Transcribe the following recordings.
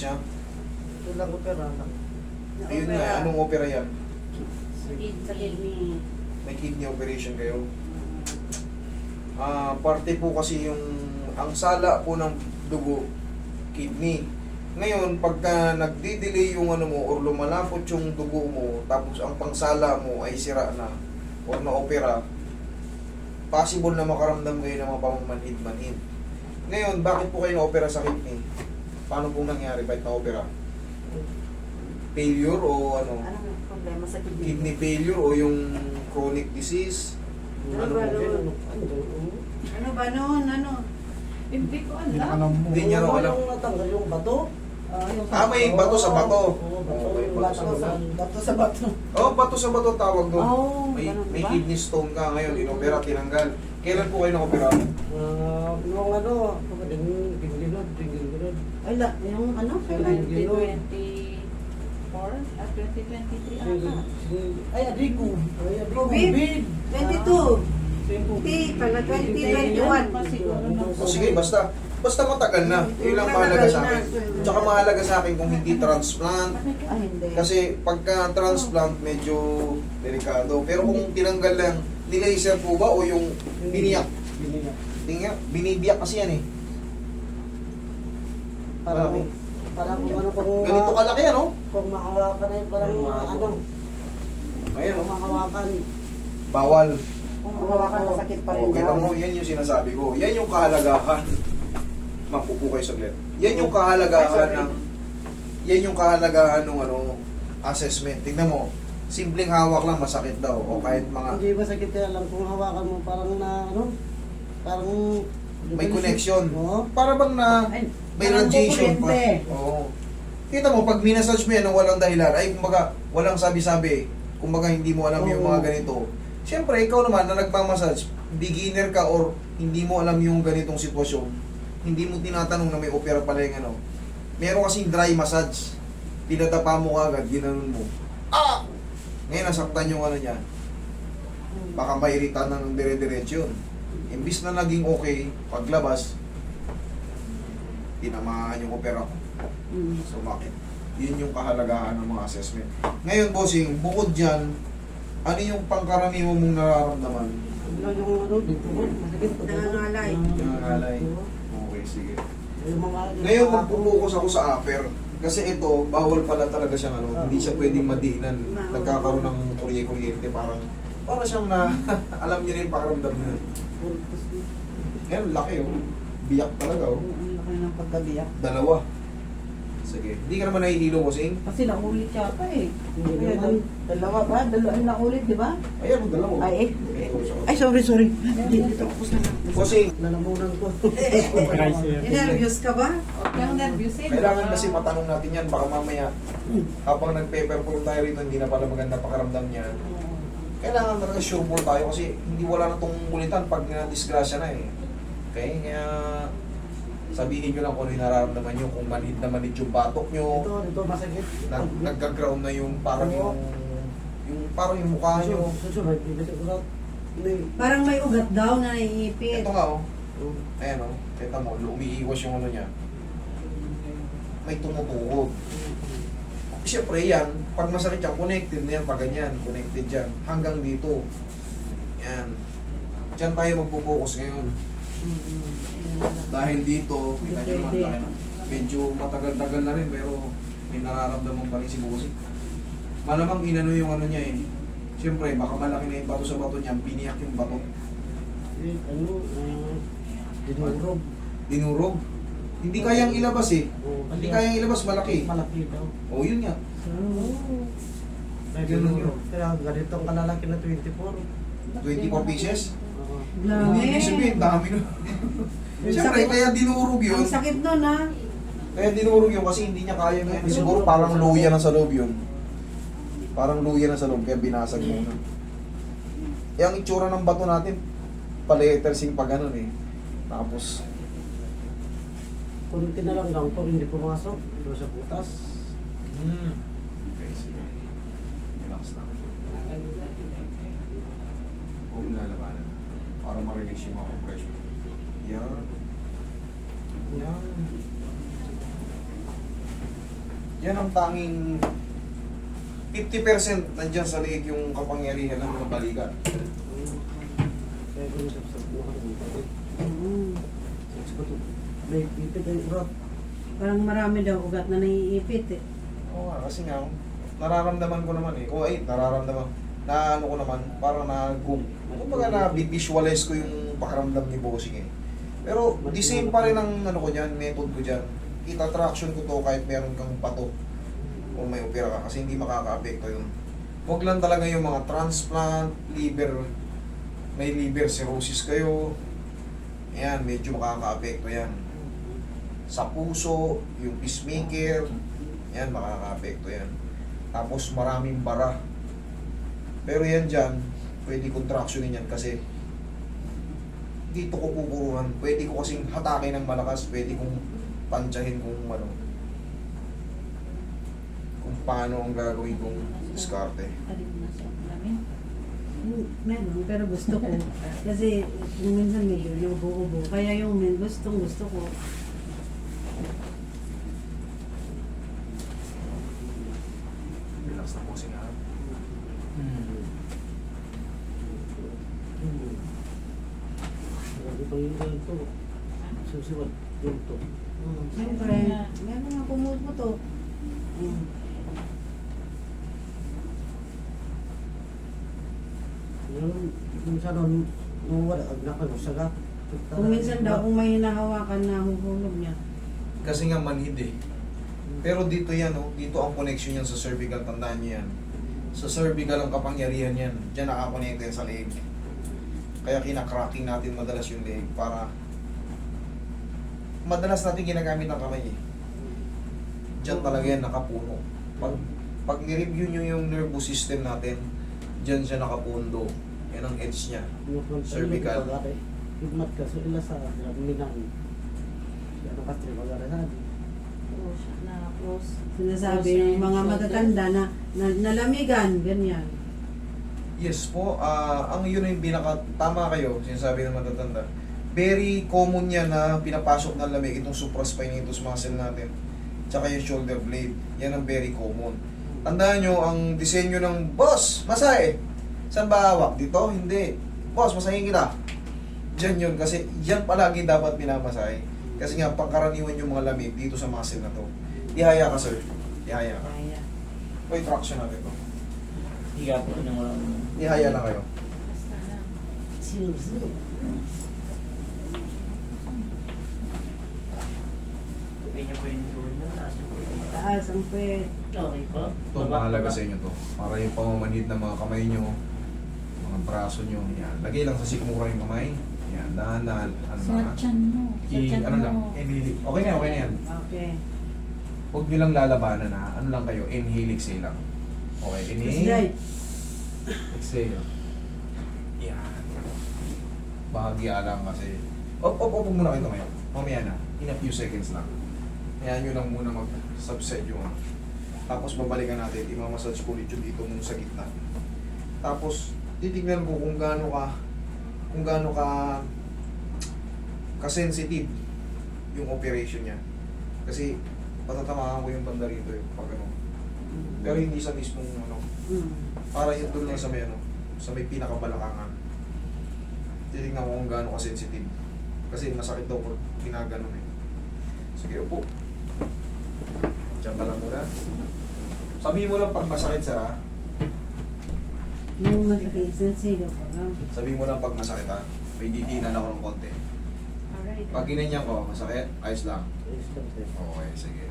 siya. Ito lang opera lang. Ayun nga, anong opera yan? Sa kidney. May kidney operation kayo. Ah, parte po kasi yung ang sala po ng dugo, kidney. Ngayon, pagka nagdi-delay yung ano mo or lumalapot yung dugo mo, tapos ang pangsala mo ay sira na or na-opera, possible na makaramdam kayo ng mga pamamanhid-manhid. Ngayon, bakit po kayo na-opera sa kidney? Paano po nangyari? Bakit na-opera? Failure o ano? Anong problema sa kidney? Kidney failure o yung chronic disease? Ano Ano ba nun? Ano? Ano ba noon? Ano? Hindi ko alam. Hindi niya raw alam. Yung natanggal yung bato. Oh, yung Ah, may bato sa bato. Oo, bato. Yung bato sa bato sa bato. bato sa bato. Oh, bato sa bato tawag doon. Oh, may may kidney stone ka ngayon, inopera, tinanggal. Kailan po kayo na-opera? Ah, yung ano, din ginginod, ginginod. Ay, la, yung ano? Kailan? Sige. 2024 at 2023 ata. Ay, adigo. Ay, adigo. Covid? 22. Hindi. Pala Hindi, 2021. pa siguro na. O sige, basta basta matagal na. Yun lang mahalaga sa akin. Tsaka mahalaga sa akin kung hindi transplant. Kasi pagka transplant, medyo delikado. Pero kung tinanggal lang, nilaser po ba o yung biniyak? Biniyak. Tingnan, binibiyak kasi yan eh. Parang, Malaki. parang kung ano kung Ganito kalaki ano? kung makawakan ay parang ano, Ayan kung oh. makawakan. Bawal. Kung mawakan masakit pa rin O, kita daw. mo, yan yung sinasabi ko. Yan yung kahalagahan. Mapupo kayo saglit. Yan yung kahalagahan ng yan yung kahalagahan ng ano, assessment. Tingnan mo, simpleng hawak lang masakit daw o kahit mga Hindi ba sakit kaya lang kung hawakan mo parang na ano, parang may connection. Oo. Para bang na Ay, may radiation pa. Oo. Kita mo, pag minasage mo yan ng walang dahilan, ay kumbaga, walang sabi-sabi, kumbaga hindi mo alam yung Oo. mga ganito. Siyempre, ikaw naman na nagmamassage, beginner ka or hindi mo alam yung ganitong sitwasyon, hindi mo tinatanong na may opera pala yung ano. Meron kasing dry massage. Pinatapa mo agad, ginanon mo. Ah! Ngayon, nasaktan yung ano niya. Baka mairita na ng dire-diretso yun. Imbis na naging okay, paglabas, tinamaan yung opera ko. Mm. Sumakit. Yun yung kahalagahan ng mga assessment. Ngayon, bossing, bukod dyan, ano yung pangkaraniwan mong nararamdaman? Ano yung ano, dito ko, masakit ko. Nangangalay. Nangangalay. Okay, sige. Yung Ngayon, magpupokus ako sa upper. Kasi ito, bawal pala talaga siyang ano, hindi siya pwedeng madiinan. Nagkakaroon ng kurye-kuryente, parang, parang siyang na, alam niyo rin pakiramdam na. Ngayon, laki oh. Biyak talaga oh. Ang laki ng pagkabiyak. Dalawa. Sige. Hindi ka naman nahihilo, bossing? Kasi naulit yata eh. Hindi Kaya naman. dal- dalawa ba? Dalawa ang naulit, di ba? Ayan, dalawa. Ay, eh. Ay, sorry, sorry. Hindi, dito ako sa Bossing, Lalamunan ko. Nervous ka ba? Huwag kang nervyusin. Kailangan kasi matanong natin yan, baka mamaya habang nagpe-perform tayo rito, hindi na pala maganda pakaramdam niya. Kailangan talaga sure tayo kasi hindi wala na itong kulitan pag na-disgrasya na eh. Okay? Kaya sabihin nyo lang kung ano yung nararamdaman nyo, kung manhid na manhid yung batok nyo, Ito, dito masakit. nag nagka-ground na yung parang yung yung parang yung mukha nyo. Susunod, bibili ko lang. Hindi. Parang may ugat daw na naiipit. Ito nga oh. Ayan oh. Kita mo, umiiwas yung ano niya. May tumutukod. Siyempre yan, pag masakit yan, connected na yan, pag ganyan, connected yan. Hanggang dito. Yan. Diyan tayo magpo-focus ngayon. Dahil dito, kita nyo naman, dahil medyo matagal-tagal na rin, pero may nararamdaman pa rin si Bossy. Malamang inano yung ano niya eh. Siyempre, baka malaki na yung bato sa bato niya, piniyak yung bato. Eh, ano, ah, dinurog. dinurog. Hindi kayang ilabas eh. Oo, Hindi kayang ilabas, malaki. Malaki daw. O yun nga. May Ganun dinurog. Kaya ganito ang kalalaki na 24. 24 pieces. Oo. Hindi ibig sabihin, dami na. Siyempre, kaya dinurog yun. Ang sakit nun, ha? Kaya dinurog yun kasi hindi niya kaya ngayon. Siguro parang luya na sa loob yun. Parang luya na sa loob, kaya binasag muna. Eh, ang itsura ng bato natin, paletersing pa ganun eh. Tapos, Kunti na lang lang to, hindi pumasok. Doon sa butas. hmm. Okay, sige. Relax lang. Huwag lalabanan. Para ma-release yung mga compression. Yan. Yan. Yan ang tanging 50% nandyan sa liig yung kapangyarihan ng mga balikat. May pipit ay urat. Parang marami daw ugat na naiipit eh. Oo nga, kasi nga, nararamdaman ko naman eh. O ay, nararamdaman. Na ano ko naman, parang na gum. Kumbaga na visualize ko yung pakiramdam ni Bossing eh. Pero the same pa rin ang ano ko dyan, method ko dyan. Kita traction ko to kahit meron kang pato o may opera ka kasi hindi makaka-apekto yun. Huwag lang talaga yung mga transplant, liver, may liver cirrhosis kayo. Ayan, medyo makaka-apekto yan. Sa puso, yung pacemaker, yan, makaka-apekto yan. Tapos maraming bara. Pero yan dyan, pwede contractionin yan kasi dito ko kukuruhan. Pwede ko kasing hatakin ng malakas, pwede kong pansyahin kung ano, kung paano ang gagawin kong diskarte. Meron, pero gusto ko. Kasi minsan medyo naubo-ubo. Kaya yung men, gustong gusto ko. Relax na po siya. Hmm. Grabe pa yung ganito. Susiwat. Ganito. Mm. Siyempre, meron nga pumuputo. Mm. Yung minsan nun, nung wala, nakalusaga. Kung minsan daw, kung may hinahawakan na huhulog niya. Kasi nga manhid eh. Pero dito yan, oh, dito ang connection yan sa cervical, tandaan niyo yan. Sa cervical ang kapangyarihan yan. Diyan nakakonekta yan sa leeg. Kaya kinakracking natin madalas yung leeg para madalas natin ginagamit ang kamay eh. Diyan talaga yan nakapuno. Pag, pag ni-review nyo yung nervous system natin, diyan siya nakapundo. Yan ang edge niya. Cervical. Higmat ka sa ila sa minang. Ano ka sa pagkara sa Close na close. Sinasabi ng mga matatanda na, na nalamigan, ganyan. Yes po, ah ang yun yung pinaka tama kayo, sinasabi ng matatanda. Very common yan na pinapasok ng lamig itong supraspinatus muscle natin. Tsaka yung shoulder blade. Yan ang very common. Tandaan nyo, ang disenyo ng boss, masahe. Saan ba hawak? Dito? Hindi. Boss, masahin kita. Diyan yun, kasi yan palagi dapat pinamasahe. Kasi nga, pangkaraniwan yung mga lamig dito sa muscle na to. Ihaya ka, sir. Ihaya ka. Kaya. Uy, traction natin to. Higa po ng walang... Ihaya lang kayo. Tupin niyo po yung tuhod niyo. Taas niyo po yung taas. Taas ang pwede. Okay po. Ito, mahalaga sa inyo to. Para yung pamamanhid ng mga kamay nyo, mga braso nyo, yan. Lagay lang sa sikmura yung kamay. Yan, dahan-dahan. Ano Sa na? tiyan mo. Sa I, tiyan ano mo. lang, inhale. Okay na, okay na yan. Okay. Huwag nyo lang lalabanan ha. Ano lang kayo, inhale, exhale lang. Okay, inhale, guys, exhale. Yan. Bahagya lang kasi. Op, op, op, muna kayo tumayo. Mamaya na. In a few seconds lang. Hayaan nyo lang muna mag-subside yung ano. Tapos babalikan natin, imamassage ko ulit yung dito muna sa gitna. Tapos, titignan ko kung gaano ka, kung gaano ka ka-sensitive yung operation niya. Kasi, patatamaan ko yung banda rito eh, pag ano. Pero hindi sa mismong ano, mm. para yun doon lang sa may ano, sa may pinakabalakangan. Titignan ko kung gaano ka-sensitive. Kasi masakit daw pag ginaganon eh. Sige, upo. Diyan ka lang muna. Sabihin mo lang pag masakit sa Yung masakit, sensitive ko lang. Sabihin mo lang pag masakit ha. May didinan ako ng konti. Alright. Pag ginanyan ko, masakit, ayos lang. Okay, sige.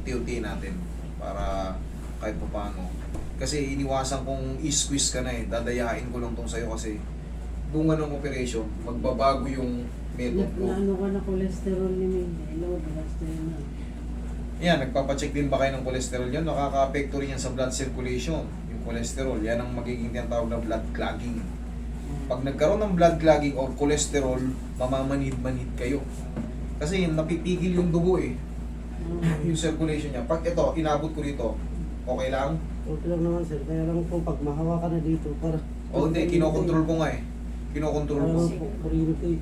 Unti-unti natin para kahit pa paano. Kasi iniwasan kong i-squeeze ka na eh. Dadayain ko lang tong sa'yo kasi bunga ng operation, magbabago yung method ko. ano ka na cholesterol ni Mindy. Low cholesterol na. Yan, nagpapacheck din ba kayo ng cholesterol yan? Nakaka-apekto rin yan sa blood circulation. Yung cholesterol, yan ang magiging tinatawag na blood clogging. Pag nagkaroon ng blood clogging or cholesterol, mamamanid-manid kayo. Kasi napipigil yung dugo eh. Mm. Yung circulation niya. Pag ito, inabot ko dito, okay lang? Okay lang naman sir, kaya lang kung pag mahawa ka na dito, para... O hindi, kinokontrol ko nga eh. Kinokontrol ko. Para marinit eh.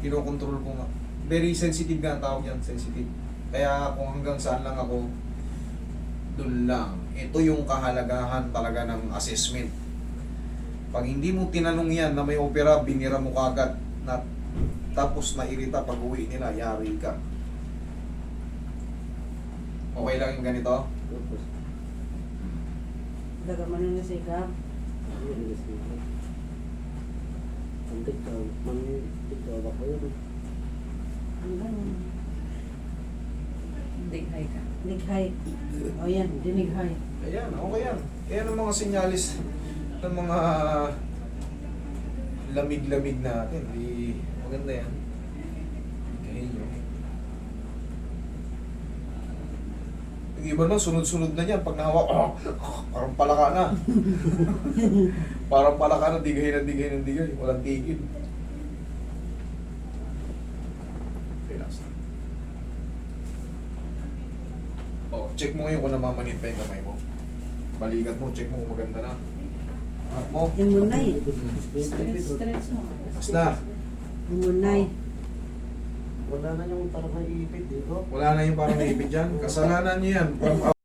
Kinokontrol ko nga. Very sensitive nga ang tawag yan, sensitive. Kaya kung hanggang saan lang ako Doon lang. Ito yung kahalagahan talaga ng assessment. Pag hindi mo tinanong yan na may opera, binira mo kagad na tapos nairita pag uwi nila, yari ka. Okay lang yung ganito? Tapos, Daga man na sikap. ano yung gusto ko? Ang tigtaw, man tigtaw ako yun. Hanggang Dighay ka. nighay. O yan, dinighay. Ayan, okay yan. Yan ang mga sinyalis ng mga lamig-lamig natin. Di, maganda yan. Okay, yun. Yung iba na, sunod-sunod na yan. Pag nahawak, oh, parang palaka na. parang palaka na, digay na digay na digay. Walang tigil. Oh, check mo ngayon kung namamanit pa yung kamay mo. Balikat mo, check mo kung maganda na. Harap mo. Yung munay. Stretch, stretch mo. Mas na. Yung munay. Wala na yung parang naiipit dito. Wala na yung parang naipit dyan. Kasalanan niyo yan.